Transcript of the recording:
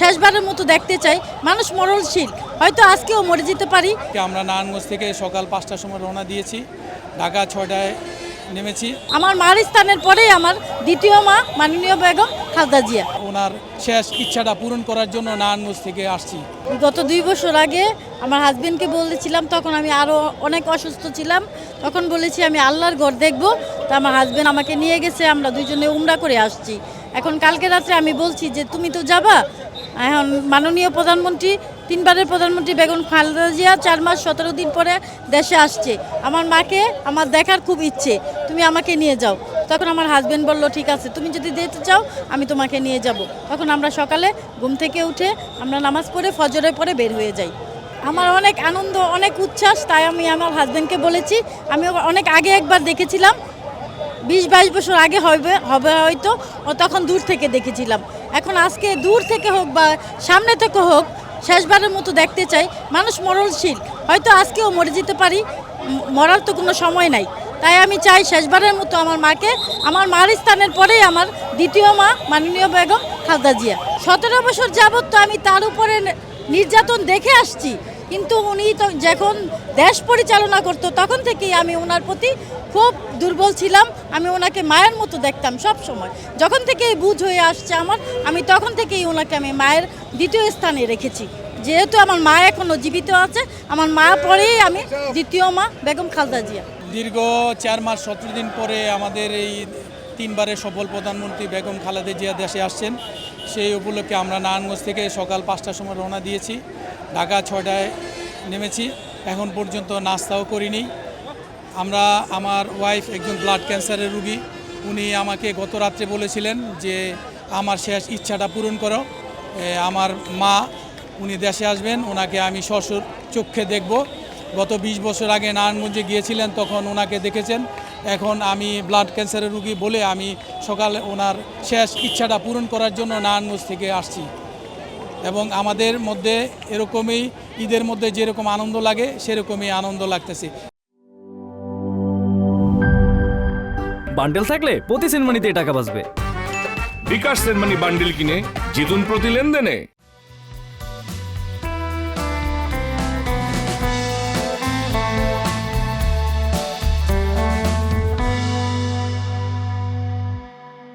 শেষবারের মতো দেখতে চাই। মানুষ মরণশীল। হয়তো আজকেও মরে যেতে পারি। আমরা নারায়ণগঞ্জ থেকে সকাল পাঁচটার সময় রওনা দিয়েছি। ঢাকা ছয়টায় নেমেছি। আমার মার স্থানের পরেই আমার দ্বিতীয় মা মাননীয় বেগম খালদা জিয়া। ওনার শেষ ইচ্ছাটা পূরণ করার জন্য নারায়ণগঞ্জ থেকে আসছি। গত দুই বছর আগে আমার হাজবেন্ডকে বলেছিলাম তখন আমি আরও অনেক অসুস্থ ছিলাম। তখন বলেছি আমি আল্লাহর ঘর দেখব। তা আমার হাজবেন্ড আমাকে নিয়ে গেছে। আমরা দুজনে উমরা করে আসছি। এখন কালকে রাত্রে আমি বলছি যে তুমি তো যাবা? এখন মাননীয় প্রধানমন্ত্রী, তিনবারের প্রধানমন্ত্রী বেগম খালেদা জিয়া চার মাস সতেরো দিন পরে দেশে আসছে। আমার মাকে, আমার দেখার খুব ইচ্ছে। তুমি আমাকে নিয়ে যাও। তখন আমার হাজব্যান্ড বলল, ঠিক আছে, তুমি যদি যেতে চাও, আমি তোমাকে নিয়ে যাব। তখন আমরা সকালে ঘুম থেকে উঠে আমরা নামাজ পড়ে ফজরে পরে বের হয়ে যাই। আমার অনেক আনন্দ, অনেক উচ্ছ্বাস, তাই আমি আমার হাজবেন্ডকে বলেছি। আমি অনেক আগে একবার দেখেছিলাম। বিশ বাইশ বছর আগে হবে হবে হয়তো তখন দূর থেকে দেখেছিলাম। এখন আজকে দূর থেকে হোক বা সামনে থেকে হোক, শেষবারের মতো দেখতে চাই। মানুষ মরণশীল। হয়তো আজকেও মরে যেতে পারি, মরার তো কোনো সময় নাই। তাই আমি চাই শেষবারের মতো আমার মাকে, আমার মার স্থানের পরেই আমার দ্বিতীয় মা, মাননীয় বেগম খালদা জিয়া। সতেরো বছর যাবৎ তো আমি তার উপরে নির্যাতন দেখে আসছি। কিন্তু উনি তো যখন দেশ পরিচালনা করতো, তখন থেকেই আমি ওনার প্রতি খুব দুর্বল ছিলাম। আমি ওনাকে মায়ের মতো দেখতাম সব সময়। যখন থেকে বুঝ হয়ে আসছে আমার, আমি তখন থেকেই ওনাকে আমি মায়ের দ্বিতীয় স্থানে রেখেছি। যেহেতু আমার মা এখনও জীবিত আছে, আমার মা পরেই আমি দ্বিতীয় মা বেগম খালদা জিয়া। দীর্ঘ চার মাস, সতেরো দিন পরে আমাদের এই তিনবারের সফল প্রধানমন্ত্রী বেগম খালেদা জিয়া দেশে আসছেন। সেই উপলক্ষে আমরা নারায়ণগঞ্জ থেকে সকাল পাঁচটার সময় রওনা দিয়েছি। ঢাকা ছয়টায় নেমেছি। এখন পর্যন্ত নাস্তাও করিনি। আমরা আমার ওয়াইফ একজন ব্লাড ক্যান্সারের রুগী। উনি আমাকে গত রাত্রে বলেছিলেন যে, আমার শেষ ইচ্ছাটা পূরণ করো। আমার মা উনি দেশে আসবেন। ওনাকে আমি সশর চক্ষে দেখব। গত ২০ বছর আগে নারায়ণগঞ্জে গিয়েছিলেন, তখন ওনাকে দেখেছেন। এখন আমি ব্লাড ক্যান্সারের রুগী বলে আমি সকালে ওনার শেষ ইচ্ছাটা পূরণ করার জন্য নারায়ণগঞ্জ থেকে আসছি। এবং আমাদের মধ্যে এরকমই ঈদের মধ্যে যেরকম আনন্দ লাগে সেরকমই আনন্দ লাগতেছে। বান্ডেল থাকলে প্রতি সিনেমানিতে টাকা বাঁচবে। বিকাশ সেনমানি বান্ডিল কিনে জিতুন প্রতি লেনদেনে।